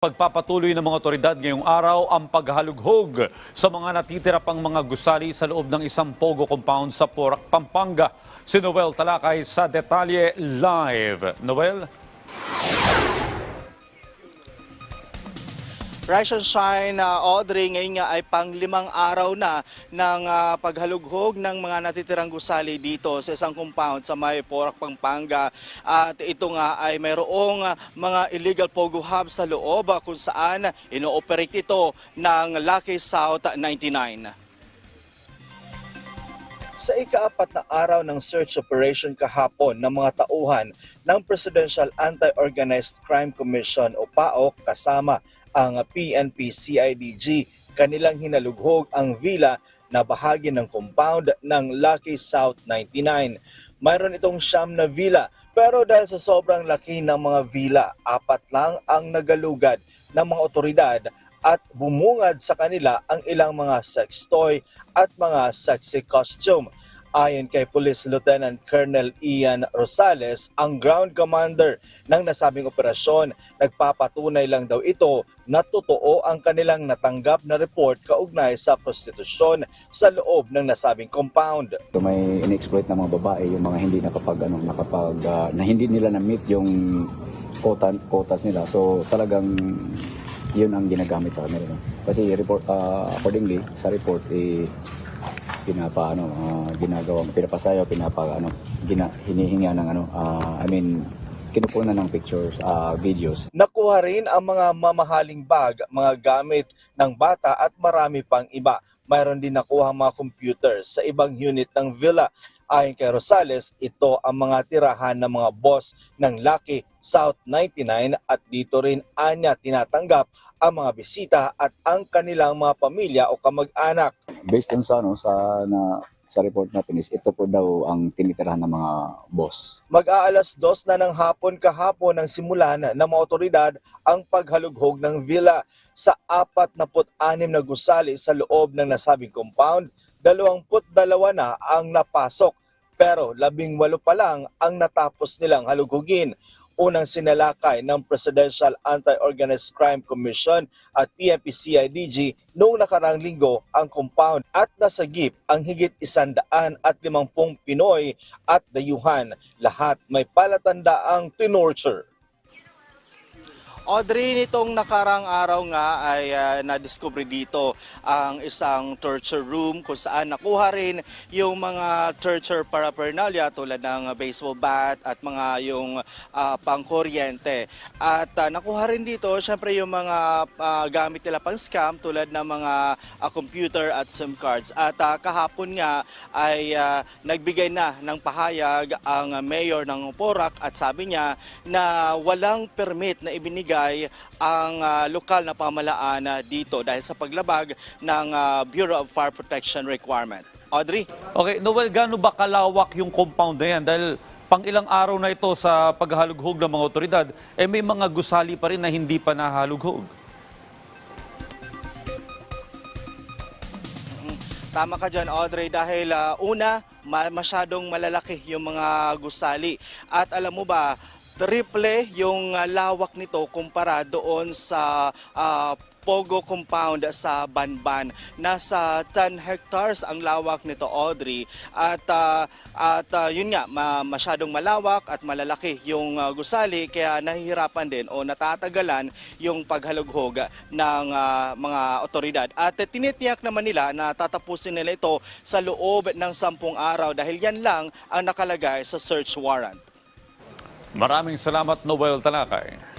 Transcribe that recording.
Pagpapatuloy ng mga otoridad ngayong araw ang paghalughog sa mga natitira pang mga gusali sa loob ng isang pogo compound sa Porac, Pampanga. Si Noel Talakay sa Detalye Live. Noel? Rise and Shine, uh, Audrey, ngayon nga ay panglimang araw na ng uh, paghalughog ng mga natitirang gusali dito sa isang compound sa may Porac, Pampanga. At ito nga ay mayroong mga illegal pogo hubs sa loob uh, kung saan ino-operate ito ng Lucky South 99. Sa ikaapat na araw ng search operation kahapon ng mga tauhan ng Presidential Anti-Organized Crime Commission o PAOK kasama ang PNP CIDG, kanilang hinalughog ang villa na bahagi ng compound ng Lucky South 99. Mayroon itong siyam na villa pero dahil sa sobrang laki ng mga villa, apat lang ang nagalugad ng mga otoridad at bumungad sa kanila ang ilang mga sex toy at mga sexy costume. Ayon kay Police Lieutenant Colonel Ian Rosales, ang ground commander ng nasabing operasyon, nagpapatunay lang daw ito na totoo ang kanilang natanggap na report kaugnay sa prostitusyon sa loob ng nasabing compound. So may in-exploit na mga babae, yung mga hindi nakapag ano, nakapag ah, na hindi nila na-meet yung quota, quotas nila. So talagang yun ang ginagamit sa kanila. Kasi report ah, accordingly sa report eh pinapa ano ah, ginagawa pinapasayo pinapa ano gina, hinihinga ng ano ah, I mean kinukunan ng pictures ah, videos Nakuha rin ang mga mamahaling bag, mga gamit ng bata at marami pang iba. Mayroon din nakuha ang mga computers sa ibang unit ng villa. Ayon kay Rosales, ito ang mga tirahan ng mga boss ng Lucky South 99 at dito rin anya tinatanggap ang mga bisita at ang kanilang mga pamilya o kamag-anak. based on sa ano sa na sa report natin is ito po daw ang tinitirahan ng mga boss Mag-aalas dos na ng hapon kahapon ang simulan ng mga otoridad ang paghalughog ng villa sa 46 na gusali sa loob ng nasabing compound. 22 na ang napasok pero 18 pa lang ang natapos nilang halughugin. Unang sinalakay ng Presidential Anti-Organized Crime Commission at PNP-CIDG noong nakarang linggo ang compound at nasagip ang higit isandaan at limampung Pinoy at dayuhan. Lahat may palatandaang tinorture. Audrey, nitong nakarang araw nga ay uh, na-discover dito ang isang torture room kung saan nakuha rin yung mga torture paraphernalia tulad ng baseball bat at mga yung uh, pangkuryente. At uh, nakuha rin dito syempre yung mga uh, gamit nila pang scam tulad ng mga uh, computer at SIM cards. At uh, kahapon nga ay uh, nagbigay na ng pahayag ang mayor ng Porac at sabi niya na walang permit na ibinigay ang ah, lokal na pamalaan ah, dito dahil sa paglabag ng ah, Bureau of Fire Protection requirement. Audrey? Okay, Noel, gaano ba kalawak yung compound na yan? Dahil pang ilang araw na ito sa paghalughog ng mga otoridad, eh may mga gusali pa rin na hindi pa nahalughog. Tama ka dyan, Audrey, dahil ah, una, ma- masyadong malalaki yung mga gusali. At alam mo ba, triple yung ah, lawak nito kumpara doon sa ah, Pogo compound sa Banban. Nasa 10 hectares ang lawak nito, Audrey. At, ah, at ah, yun nga, ma- masyadong malawak at malalaki yung ah, gusali kaya nahihirapan din o natatagalan yung paghalughog ng ah, mga otoridad. At eh, tinitiyak naman nila na tatapusin nila ito sa loob ng sampung araw dahil yan lang ang nakalagay sa search warrant. Maraming salamat, Noel Talakay.